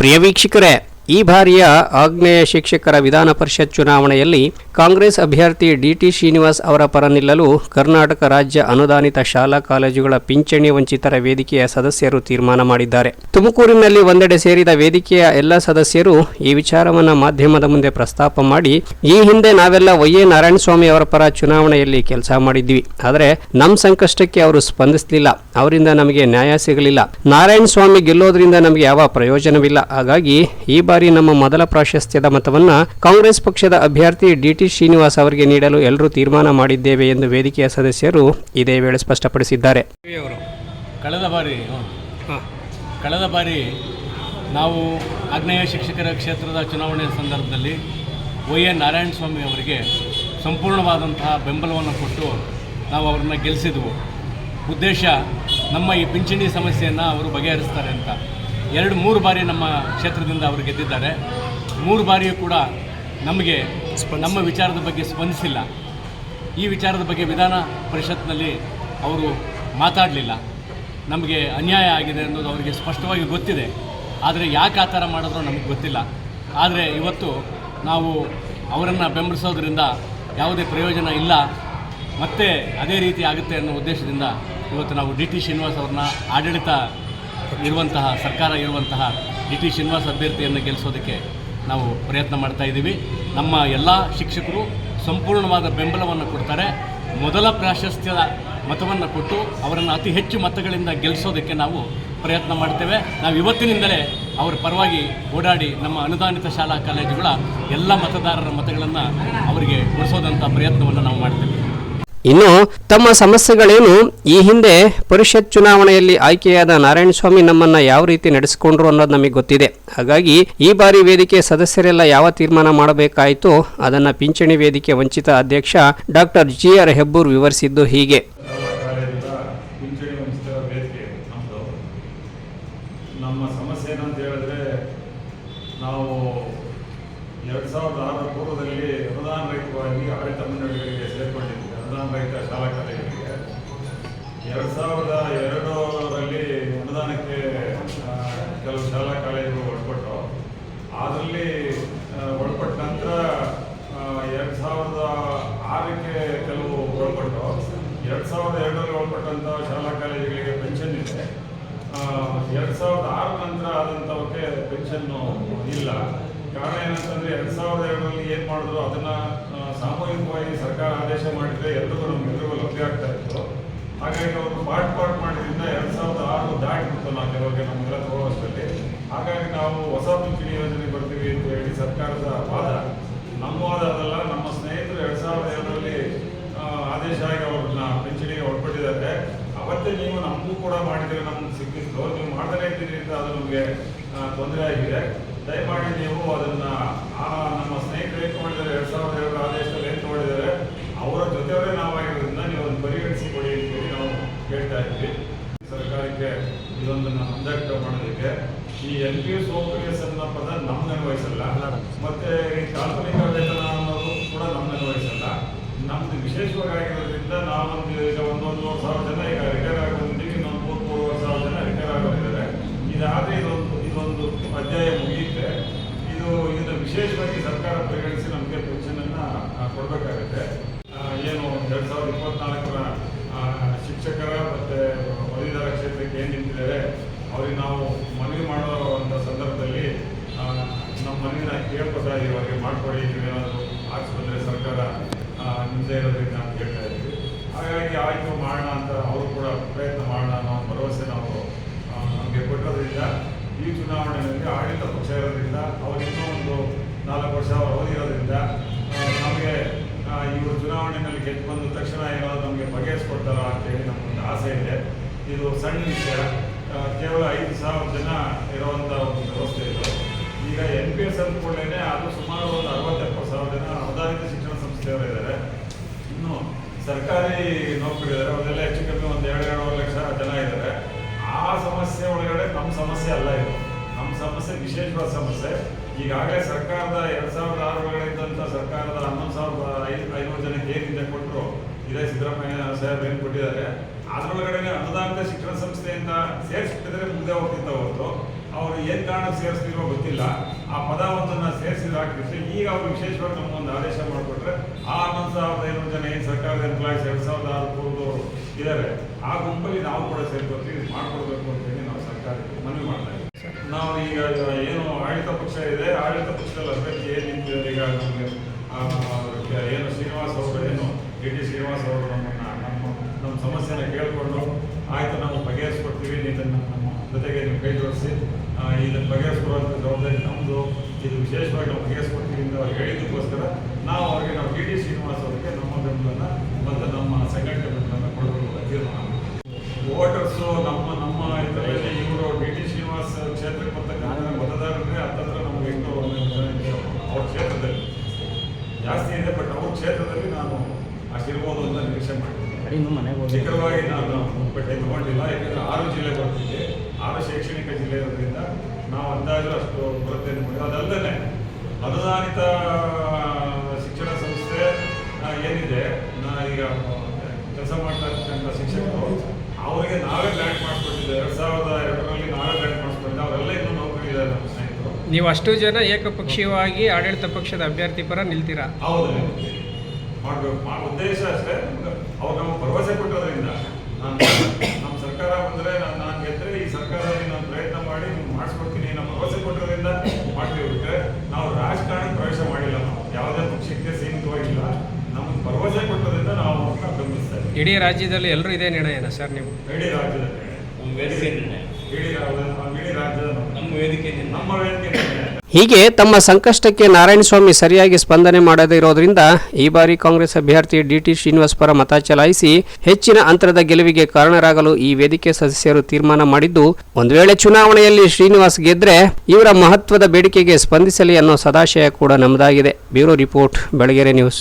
ప్రియ వీక్షకురే ಈ ಬಾರಿಯ ಆಗ್ನೇಯ ಶಿಕ್ಷಕರ ವಿಧಾನ ಪರಿಷತ್ ಚುನಾವಣೆಯಲ್ಲಿ ಕಾಂಗ್ರೆಸ್ ಅಭ್ಯರ್ಥಿ ಡಿಟಿ ಶ್ರೀನಿವಾಸ್ ಅವರ ಪರ ನಿಲ್ಲಲು ಕರ್ನಾಟಕ ರಾಜ್ಯ ಅನುದಾನಿತ ಶಾಲಾ ಕಾಲೇಜುಗಳ ಪಿಂಚಣಿ ವಂಚಿತರ ವೇದಿಕೆಯ ಸದಸ್ಯರು ತೀರ್ಮಾನ ಮಾಡಿದ್ದಾರೆ. ತುಮಕೂರಿನಲ್ಲಿ ಒಂದೆಡೆ ಸೇರಿದ ವೇದಿಕೆಯ ಎಲ್ಲ ಸದಸ್ಯರು ಈ ವಿಚಾರವನ್ನು ಮಾಧ್ಯಮದ ಮುಂದೆ ಪ್ರಸ್ತಾಪ ಮಾಡಿ, ಈ ಹಿಂದೆ ನಾವೆಲ್ಲ ವೈ ಎ ನಾರಾಯಣಸ್ವಾಮಿ ಅವರ ಪರ ಚುನಾವಣೆಯಲ್ಲಿ ಕೆಲಸ ಮಾಡಿದ್ವಿ. ಆದರೆ ನಮ್ಮ ಸಂಕಷ್ಟಕ್ಕೆ ಅವರು ಸ್ಪಂದಿಸಲಿಲ್ಲ. ಅವರಿಂದ ನಮಗೆ ನ್ಯಾಯ ಸಿಗಲಿಲ್ಲ. ನಾರಾಯಣಸ್ವಾಮಿ ಗೆಲ್ಲೋದ್ರಿಂದ ನಮಗೆ ಯಾವ ಪ್ರಯೋಜನವಿಲ್ಲ. ಹಾಗಾಗಿ ಈ ಬಾರಿ ನಮ್ಮ ಮೊದಲ ಪ್ರಾಶಸ್ತ್ಯದ ಮತವನ್ನು ಕಾಂಗ್ರೆಸ್ ಪಕ್ಷದ ಅಭ್ಯರ್ಥಿ ಡಿಟಿ ಶ್ರೀನಿವಾಸ್ ಅವರಿಗೆ ನೀಡಲು ಎಲ್ಲರೂ ತೀರ್ಮಾನ ಮಾಡಿದ್ದೇವೆ ಎಂದು ವೇದಿಕೆಯ ಸದಸ್ಯರು ಇದೇ ವೇಳೆ ಸ್ಪಷ್ಟಪಡಿಸಿದ್ದಾರೆ. ಕಳೆದ ಬಾರಿ. ಕಳೆದ ಬಾರಿ ನಾವು ಆಗ್ನೇಯ ಶಿಕ್ಷಕರ ಕ್ಷೇತ್ರದ ಚುನಾವಣೆಯ ಸಂದರ್ಭದಲ್ಲಿ ವೈ ಎನ್ ನಾರಾಯಣ ಸ್ವಾಮಿ ಅವರಿಗೆ ಸಂಪೂರ್ಣವಾದಂತಹ ಬೆಂಬಲವನ್ನು ಕೊಟ್ಟು ನಾವು ಅವರನ್ನು ಗೆಲ್ಲಿಸಿದ್ವು ಉದ್ದೇಶ ನಮ್ಮ ಈ ಪಿಂಚಣಿ ಸಮಸ್ಯೆಯನ್ನು ಅವರು ಬಗೆಹರಿಸ್ತಾರೆ ಅಂತ. ಎರಡು ಮೂರು ಬಾರಿ ನಮ್ಮ ಕ್ಷೇತ್ರದಿಂದ ಅವರು ಗೆದ್ದಿದ್ದಾರೆ. ಮೂರು ಬಾರಿಯೂ ಕೂಡ ನಮಗೆ ನಮ್ಮ ವಿಚಾರದ ಬಗ್ಗೆ ಸ್ಪಂದಿಸಿಲ್ಲ. ಈ ವಿಚಾರದ ಬಗ್ಗೆ ವಿಧಾನ ಪರಿಷತ್ನಲ್ಲಿ ಅವರು ಮಾತಾಡಲಿಲ್ಲ. ನಮಗೆ ಅನ್ಯಾಯ ಆಗಿದೆ ಅನ್ನೋದು ಅವರಿಗೆ ಸ್ಪಷ್ಟವಾಗಿ ಗೊತ್ತಿದೆ. ಆದರೆ ಯಾಕೆ ಆ ಥರ ಮಾಡಿದ್ರೋ ನಮಗೆ ಗೊತ್ತಿಲ್ಲ. ಆದರೆ ಇವತ್ತು ನಾವು ಅವರನ್ನು ಬೆಂಬಲಿಸೋದ್ರಿಂದ ಯಾವುದೇ ಪ್ರಯೋಜನ ಇಲ್ಲ. ಮತ್ತೆ ಅದೇ ರೀತಿ ಆಗುತ್ತೆ ಅನ್ನೋ ಉದ್ದೇಶದಿಂದ ಇವತ್ತು ನಾವು ಡಿ ಟಿ ಶ್ರೀನಿವಾಸ್ ಅವ್ರನ್ನ ಆಡಳಿತ ಇರುವಂತಹ ಸರ್ಕಾರ ಇರುವಂತಹ ಡಿ ಟಿ ಶ್ರೀನಿವಾಸ್ ಅಭ್ಯರ್ಥಿಯನ್ನು ಗೆಲ್ಲಿಸೋದಕ್ಕೆ ನಾವು ಪ್ರಯತ್ನ ಮಾಡ್ತಾ ಇದ್ದೀವಿ. ನಮ್ಮ ಎಲ್ಲ ಶಿಕ್ಷಕರು ಸಂಪೂರ್ಣವಾದ ಬೆಂಬಲವನ್ನು ಕೊಡ್ತಾರೆ. ಮೊದಲ ಪ್ರಾಶಸ್ತ್ಯದ ಮತವನ್ನು ಕೊಟ್ಟು ಅವರನ್ನು ಅತಿ ಹೆಚ್ಚು ಮತಗಳಿಂದ ಗೆಲ್ಲಿಸೋದಕ್ಕೆ ನಾವು ಪ್ರಯತ್ನ ಮಾಡ್ತೇವೆ. ನಾವು ಇವತ್ತಿನಿಂದಲೇ ಅವರ ಪರವಾಗಿ ಓಡಾಡಿ ನಮ್ಮ ಅನುದಾನಿತ ಶಾಲಾ ಕಾಲೇಜುಗಳ ಎಲ್ಲ ಮತದಾರರ ಮತಗಳನ್ನು ಅವರಿಗೆ ಕೊಡಿಸೋದಂಥ ಪ್ರಯತ್ನವನ್ನು ನಾವು ಮಾಡ್ತೇವೆ. ಇನ್ನು ತಮ್ಮ ಸಮಸ್ಯೆಗಳೇನು? ಈ ಹಿಂದೆ ಪರಿಷತ್ ಚುನಾವಣೆಯಲ್ಲಿ ಆಯ್ಕೆಯಾದ ನಾರಾಯಣಸ್ವಾಮಿ ನಮ್ಮನ್ನ ಯಾವ ರೀತಿ ನಡೆಸಿಕೊಂಡ್ರು ಅನ್ನೋದು ನಮಗೆ ಗೊತ್ತಿದೆ. ಹಾಗಾಗಿ ಈ ಬಾರಿ ವೇದಿಕೆ ಸದಸ್ಯರೆಲ್ಲ ಯಾವ ತೀರ್ಮಾನ ಮಾಡಬೇಕಾಯಿತು ಅದನ್ನ ಪಿಂಚಣಿ ವೇದಿಕೆ ವಂಚಿತ ಅಧ್ಯಕ್ಷ ಡಾಕ್ಟರ್ ಜಿ ಆರ್ ಹೆಬ್ಬೂರ್ ವಿವರಿಸಿದ್ದು ಹೀಗೆ. ನಮ್ಮ ಸಮಸ್ಯೆ ಏನಂತ ಹೇಳಿದ್ರೆ ನಾವು ಎರಡು ಸಾವಿರದ ಆರರ ಪೂರ್ವದಲ್ಲಿ ಅನುದಾನ ರಹಿತವಾಗಿ ಆಡಳಿತ ಅನುದಾನ ರಹಿತ ಶಾಲಾ ಕಾಲೇಜುಗಳಿಗೆ ಎರಡು ಸಾವಿರದ ಎರಡರಲ್ಲಿ ಅನುದಾನಕ್ಕೆ ಕೆಲವು ಶಾಲಾ ಕಾಲೇಜುಗಳು ಒಳಪಟ್ಟು ಅದರಲ್ಲಿ ಒಳಪಟ್ಟ ನಂತರ ಎರಡು ಸಾವಿರದ ಆರಕ್ಕೆ ಕೆಲವು ಒಳಪಟ್ಟು ಎರಡು ಸಾವಿರದ ಎರಡರಲ್ಲಿ ಒಳಪಟ್ಟಂಥ ಶಾಲಾ ಕಾಲೇಜುಗಳಿಗೆ ಪೆನ್ಷನ್ ಇದೆ. ಎರಡು ಸಾವಿರದ ಆರು ನಂತರ ಆದಂಥವಕ್ಕೆ ಪೆನ್ಷನ್ನು ಇಲ್ಲ. ಕಾರಣ ಏನಂತಂದ್ರೆ ಎರಡು ಸಾವಿರದ ಎರಡರಲ್ಲಿ ಏನು ಮಾಡಿದ್ರು, ಅದನ್ನ ಸಾಮೂಹಿಕವಾಗಿ ಸರ್ಕಾರ ಆದೇಶ ಮಾಡಿದ್ರೆ ಎಲ್ರಿಗೂ ನಮ್ಗೆಲ್ರಿಗೂ ಲಭ್ಯ ಆಗ್ತಾ ಇತ್ತು. ಹಾಗಾಗಿ ಅವರು ಪಾರ್ಟ್ ಪಾರ್ಟ್ ಮಾಡಿದ್ರಿಂದ ಎರಡು ಸಾವಿರದ ಆರು ದಾಟಿಬಿಟ್ಟು ನಾವು ಕೆಲವರಿಗೆ ನಮಗೆಲ್ಲ ತಗೋವಷ್ಟರಲ್ಲಿ ಹಾಗಾಗಿ ನಾವು ಹೊಸ ಪಿಂಚಣಿ ಯೋಜನೆ ಬರ್ತೀವಿ ಅಂತ ಹೇಳಿ ಸರ್ಕಾರದ ವಾದ. ನಮ್ಮ ವಾದ ಅದಲ್ಲ, ನಮ್ಮ ಸ್ನೇಹಿತರು ಎರಡು ಸಾವಿರದ ಎರಡರಲ್ಲಿ ಆದೇಶ ಆಗಿ ಅವ್ರನ್ನ ಪಿಂಚಣಿಗೆ ಒಳಪಟ್ಟಿದ್ದಾರೆ ಅವತ್ತೇ ನೀವು ನಮಗೂ ಕೂಡ ಮಾಡಿದ್ರೆ ನಮ್ಗೆ ಸಿಕ್ಕಿತ್ತು. ನೀವು ಮಾಡದೇ ಅಂತ ಅದು ನಮಗೆ ತೊಂದರೆ ಆಗಿದೆ. ದಯಮಾಡಿ ನೀವು ಅದನ್ನ, ಆ, ನಮ್ಮ ಸ್ನೇಹಿತರು ಏನು ಮಾಡಿದ್ದಾರೆ? ಎರಡ್ ಸಾವಿರದ ಎರಡು ಆದೇಶದಲ್ಲಿ ಏನು ಮಾಡಿದ್ದಾರೆ? ಅವರ ಜೊತೆಯವರೇ ನಾವಾಗಿರೋದ್ರಿಂದ ನೀವು ಅದನ್ನು ಪರಿಗಣಿಸಿ ಕೊಡಿ ಅಂತ ಹೇಳಿ ನಾವು ಹೇಳ್ತಾ ಇದ್ವಿ. ಸರ್ಕಾರಕ್ಕೆ ಇದೊಂದನ್ನು ಮಂದಟ್ಟು ಮಾಡೋದಕ್ಕೆ. ಈ ಎನ್ ಪಿ ಎಸ್ ಎಸ್ ಅನ್ನೋ ಪದ ನಮ್ಗೆ ಅನ್ವಯಿಸಲ್ಲ ಮತ್ತೆ ಈ ಕಾಲ್ಪನಿಕ ವೇತನ ಅನ್ನೋದು ಕೂಡ ನಮ್ಗೆ ಅನ್ವಯಿಸಲ್ಲ ನಮ್ದು ವಿಶೇಷವಾಗಿ ಆಗಿರೋದ್ರಿಂದ ನಾವೊಂದು ಈಗ ಒಂದೊಂದು ಸಾವಿರ ಜನ ಈಗ ರಿಟೈರ್ ಆಗೋದಿದ್ದೀವಿ ಇನ್ನೊಂದು ಮೂರು ಮೂರುವರೆ ಸಾವಿರ ಜನ ರಿಟೈರ್ ಆಗೋದಿದ್ದಾರೆ ಇದಾದ್ರೆ ಇದೊಂದು ಇದೊಂದು ಅಧ್ಯಾಯ ಮುಗಿಯುತ್ತೆ ಇದು ಇದನ್ನು ವಿಶೇಷವಾಗಿ ಸರ್ಕಾರ ಪರಿಗಣಿಸಿ ನಮಗೆ ಪೆನ್ಷನನ್ನು ಕೊಡಬೇಕಾಗುತ್ತೆ. ಏನು ಎರಡು ಸಾವಿರದ ಇಪ್ಪತ್ನಾಲ್ಕರ ಶಿಕ್ಷಕರ ಮತ್ತು ಪದವೀಧರ ಕ್ಷೇತ್ರಕ್ಕೆ ಏನು ನಿಂತಿದ್ದಾರೆ ಅವ್ರಿಗೆ ನಾವು ಮನವಿ ಮಾಡುವಂಥ ಸಂದರ್ಭದಲ್ಲಿ ನಮ್ಮ ಮನವಿನ ಕೇಳ್ಕೊತಾ ಇವಾಗ ಮಾಡಿಕೊಡಿ, ನೀವೇನಾದರೂ ಬಂದರೆ ಸರ್ಕಾರ ನಿಮ್ಮದೇ ಇರೋದ್ರಿಂದ ಅಂತ ಹೇಳ್ತಾ ಇದ್ದೀವಿ. ಹಾಗಾಗಿ ಆಯಿತು, ಮಾಡೋಣ ಅಂತ ಅವರು ಕೂಡ ಪ್ರಯತ್ನ ಮಾಡೋಣ ಅನ್ನೋ ಭರವಸೆ ನಾವು ನಮಗೆ ಕೊಟ್ಟಿರೋದ್ರಿಂದ ಈ ಚುನಾವಣೆಯಲ್ಲಿ ಆಡಳಿತ ಪಕ್ಷ ಇರೋದ್ರಿಂದ ಅವ್ರು ಇನ್ನೂ ಒಂದು ನಾಲ್ಕು ವರ್ಷ ಓದಿರೋದ್ರಿಂದ ನಮಗೆ ಇವರು ಚುನಾವಣೆಯಲ್ಲಿ ಗೆದ್ದು ಬಂದ ತಕ್ಷಣ ಏನಾದರೂ ನಮಗೆ ಬಗೆಹರಿಸ್ಕೊಡ್ತಾರ ಅಂತೇಳಿ ನಮಗೊಂದು ಆಸೆ ಇದೆ. ಇದು ಸಣ್ಣ ವಿಷಯ. ಕೇವಲ ಐದು ಸಾವಿರ ಜನ ಇರುವಂಥ ಒಂದು ವ್ಯವಸ್ಥೆ ಇದು. ಈಗ ಎನ್ ಪಿ ಎಸ್ ಅಂದ್ಕೊಳ್ಳೇನೆ ಅದು ಸುಮಾರು ಒಂದು ಅರವತ್ತೆಪ್ಪತ್ತು ಸಾವಿರ ಜನ ಅನುದಾನಿತ ಶಿಕ್ಷಣ ಸಂಸ್ಥೆಯವರು ಇದ್ದಾರೆ. ಇನ್ನು ಸರ್ಕಾರಿ ನೌಕರಿದ್ದಾರೆ ಅವರೆಲ್ಲ ಹೆಚ್ಚು ಕಮ್ಮಿ ಒಂದು ಎರಡು, ಎರಡೂವರೆ ಲಕ್ಷ ಜನ ಇದ್ದಾರೆ. ಆ ಸಮಸ್ಯೆ ಒಳಗಡೆ ನಮ್ಮ ಸಮಸ್ಯೆ ಅಲ್ಲ ಇದು. ನಮ್ಮ ಸಮಸ್ಯೆ ವಿಶೇಷವಾದ ಸಮಸ್ಯೆ, ಈಗಾಗಲೇ ಸರ್ಕಾರದ ಎರಡ್ ಸಾವಿರದ ಆರು ಒಳಗಡೆ ಇದ್ದಂಥ ಸರ್ಕಾರದ ಹನ್ನೊಂದು ಸಾವಿರದ ಐದು, ಐನೂರು ಜನಕ್ಕೆ ಏನಿದೆ ಕೊಟ್ಟರು ಇದೇ ಸಿದ್ದರಾಮಯ್ಯ ಸಾಹೇಬ್ ಏನು ಕೊಟ್ಟಿದ್ದಾರೆ ಅದರೊಳಗಡೆ ಅನುದಾನಿತ ಶಿಕ್ಷಣ ಸಂಸ್ಥೆಯಿಂದ ಸೇರಿಸ್ಬಿಟ್ಟಿದ್ರೆ ಮುಂದೆ ಹೋಗ್ತಿದ್ದ ಹೊರತು, ಅವರು ಏನು ಕಾರಣಕ್ಕೆ ಸೇರಿಸ್ತಿರೋ ಗೊತ್ತಿಲ್ಲ. ಆ ಪದ ಒಂದನ್ನು ಸೇರಿಸಿದ್ರೆ ಹಾಕಿದ್ರೆ ಈಗ ಅವರು ವಿಶೇಷವಾಗಿ ನಮಗೊಂದು ಆದೇಶ ಮಾಡಿಕೊಟ್ರೆ, ಆ ಹನ್ನೊಂದು ಸಾವಿರದ ಐನೂರು ಜನ ಏನು ಸರ್ಕಾರದ ಎಂಪ್ಲಾಯೀಸ್ ಎರಡು ಸಾವಿರದ ಆರು ಪೂರ್ವದವರು ಇದ್ದಾರೆ ಆ ಗುಂಪಲ್ಲಿ ನಾವು ಕೂಡ ಸೇರ್ಕೊತೀವಿ, ಇದು ಮಾಡ್ಕೊಡ್ಬೇಕು ಅಂತೇಳಿ ನಾವು ಸರ್ಕಾರಕ್ಕೆ ಮನವಿ ಮಾಡ್ತಾ ಇದ್ದೀವಿ ನಾವು ಈಗ ಏನು ಪಕ್ಷ ಇದೆ, ಆಡಳಿತ ಪಕ್ಷದಲ್ಲಿ ಅಭ್ಯರ್ಥಿ ಏನು ಈಗ ಏನು ಶ್ರೀನಿವಾಸ್ ಅವರು, ಏನು ಡಿ ಟಿ ಶ್ರೀನಿವಾಸ್ ಅವರು ನಮ್ಮನ್ನ, ನಮ್ಮ ನಮ್ಮ ಸಮಸ್ಯೆನ ಕೇಳಿಕೊಂಡು ಆಯ್ತು, ನಾವು ಬಗೆಹರಿಸ್ಕೊಡ್ತೀವಿ ಇದನ್ನು ನಮ್ಮ ಜೊತೆಗೆ ನೀವು ಕೈ ಜೋಡಿಸಿ ಇದನ್ನು ಬಗೆಹರಿಸ್ಕೊಡುವಂಥ ಜವಾಬ್ದಾರಿ ನಮ್ಮದು ಇದು ವಿಶೇಷವಾಗಿ ನಾವು ಬಗೆಹರಿಸ್ಕೊಡ್ತೀವಿ ಅಂತ ಅವ್ರು ಹೇಳಿದ್ದಕ್ಕೋಸ್ಕರ ನಾವು ಅವ್ರಿಗೆ, ನಾವು ಡಿ ಟಿ ಶ್ರೀನಿವಾಸ್ ಅವರಿಗೆ ನಮ್ಮ ಬೆಂಬಲನ ಮತ್ತು ನಮ್ಮ ಸಂಘಟನೆ ಬೆಂಬಲನ ಕೊಡಬೇಕು ಅಂತ ತೀರ್ಮಾನ ಮಾಡಿದ್ವಿ. ವೋಟರ್ಸು ನಮ್ಮ ನಮ್ಮ ಇದರಲ್ಲಿ ಇವರು ಡಿ ಟಿ ಶ್ರೀನಿವಾಸ್ ಕ್ಷೇತ್ರಕ್ಕೆ ಬರ್ತಕ್ಕಂಥ ಮತದಾರರೇ ಹತ್ತತ್ರ ನಮ್ಗೆ ಎಷ್ಟು ಅವ್ರ ಕ್ಷೇತ್ರದಲ್ಲಿ ಜಾಸ್ತಿ ಇದೆ ಬಟ್ ಅವ್ರ ಕ್ಷೇತ್ರದಲ್ಲಿ ನಾನು ಅಷ್ಟಿರ್ಬೋದು ಅಂತ ನಿರೀಕ್ಷೆ ಮಾಡಿದ್ದೀನಿ ನಿಖರವಾಗಿ ನಾನು ಪಟ್ಟಿ ತಗೊಂಡಿಲ್ಲ ಯಾಕಂದ್ರೆ ಆರು ಜಿಲ್ಲೆ ಬರ್ತಿದ್ದೆ ಆರು ಶೈಕ್ಷಣಿಕ ಜಿಲ್ಲೆ ಇರೋದ್ರಿಂದ ನಾವು ಅಂದಾಜು ಅಷ್ಟು ಬರುತ್ತೆ ಅನ್ಕೊಂಡು ಅದಲ್ಲದೆ ಅನುದಾನಿತ ಶಿಕ್ಷಣ ಸಂಸ್ಥೆ ಏನಿದೆ ನಾ ಈಗ ಕೆಲಸ ಮಾಡ್ತಾ ಇರ್ತಕ್ಕಂಥ ಶಿಕ್ಷಕರು ಅವರಿಗೆ ನಾವೇ ಗ್ರ್ಯಾಂಟ್ ಮಾಡಿಸ್ಕೊಟ್ಟಿದ್ದೆ ಎರಡು ಸಾವಿರದ ಎರಡರಲ್ಲಿ ನಾವೇ ಗ್ರ್ಯಾಂಟ್ ಮಾಡಿಸ್ಕೊಂಡಿದ್ದೆ ಅವರೆಲ್ಲ ಇನ್ನೂ ನೌಕರಿ ಇದ್ದಾರೆ ನಮ್ಮ ಸ್ನೇಹಿತರು. ನೀವು ಅಷ್ಟು ಜನ ಏಕಪಕ್ಷೀಯವಾಗಿ ಆಡಳಿತ ಪಕ್ಷದ ಅಭ್ಯರ್ಥಿ ಪರ ನಿಲ್ತೀರಾ? ಹೌದು ಮಾಡಬೇಕು ಮಾಡೋ ಉದ್ದೇಶ ಅಷ್ಟೇ. ಅವ್ರು ನಮಗೆ ಭರವಸೆ ಕೊಟ್ಟೋದ್ರಿಂದ. ನಾನು ನಮ್ಮ ಸರ್ಕಾರ ಬಂದರೆ ನಾನು ನಾನು ಗೆದ್ದರೆ ಈ ಸರ್ಕಾರದಲ್ಲಿ ನಾನು ಪ್ರಯತ್ನ ಮಾಡಿ ನಿಮ್ಗೆ ಮಾಡಿಸ್ಕೊಡ್ತೀನಿ ನಮ್ಮ ಭರವಸೆ ಕೊಟ್ಟೋದ್ರಿಂದ ಮಾಡ್ತೀವಿ. ಬಿಟ್ಟರೆ ನಾವು ರಾಜಕಾರಣಕ್ಕೆ ಪ್ರವೇಶ ಮಾಡಿಲ್ಲ ನಾವು. ಯಾವುದೇ ಪಕ್ಷಕ್ಕೆ ಸೀಮಿತವಾಗಿಲ್ಲ. ನಮಗೆ ಭರವಸೆ ಕೊಟ್ಟೋದ್ರಿಂದ ನಾವು ಅವ್ರನ್ನ ಇದ್ದೀವಿ. ಇಡೀ ರಾಜ್ಯದಲ್ಲಿ ಎಲ್ಲರೂ ಇದೇ ನಿರ್ಣಯನ ಸರ್ ನೀವು? ಇಡೀ ರಾಜ್ಯದಲ್ಲಿ. ನಮ್ಮ ವೇದಿಕೆ ನಿರ್ಣಯ. ಇಡೀ ರಾಜ್ಯದ ಇಡೀ ರಾಜ್ಯದ ನಮ್ಮ- ವೇದಿಕೆ ನಿಮ್ಮ ನಮ್ಮ ವೇದಿಕೆ ನಿರ್ಣಯ. ಹೀಗೆ ತಮ್ಮ ಸಂಕಷ್ಟಕ್ಕೆ ನಾರಾಯಣಸ್ವಾಮಿ ಸರಿಯಾಗಿ ಸ್ಪಂದನೆ ಮಾಡದೇ ಇರೋದ್ರಿಂದ ಈ ಬಾರಿ ಕಾಂಗ್ರೆಸ್ ಅಭ್ಯರ್ಥಿ ಡಿಟಿ ಶ್ರೀನಿವಾಸ್ ಪರ ಮತ ಚಲಾಯಿಸಿ ಹೆಚ್ಚಿನ ಅಂತರದ ಗೆಲುವಿಗೆ ಕಾರಣರಾಗಲು ಈ ವೇದಿಕೆ ಸದಸ್ಯರು ತೀರ್ಮಾನ ಮಾಡಿದ್ದು, ಒಂದು ವೇಳೆ ಚುನಾವಣೆಯಲ್ಲಿ ಶ್ರೀನಿವಾಸ್ ಗೆದ್ರೆ ಇವರ ಮಹತ್ವದ ಬೇಡಿಕೆಗೆ ಸ್ಪಂದಿಸಲಿ ಅನ್ನೋ ಸದಾಶಯ ಕೂಡ ನಮ್ಮದಾಗಿದೆ ಬ್ಯೂರೋ ರಿಪೋರ್ಟ್, ಬೆಳಗೆರೆ ನ್ಯೂಸ್.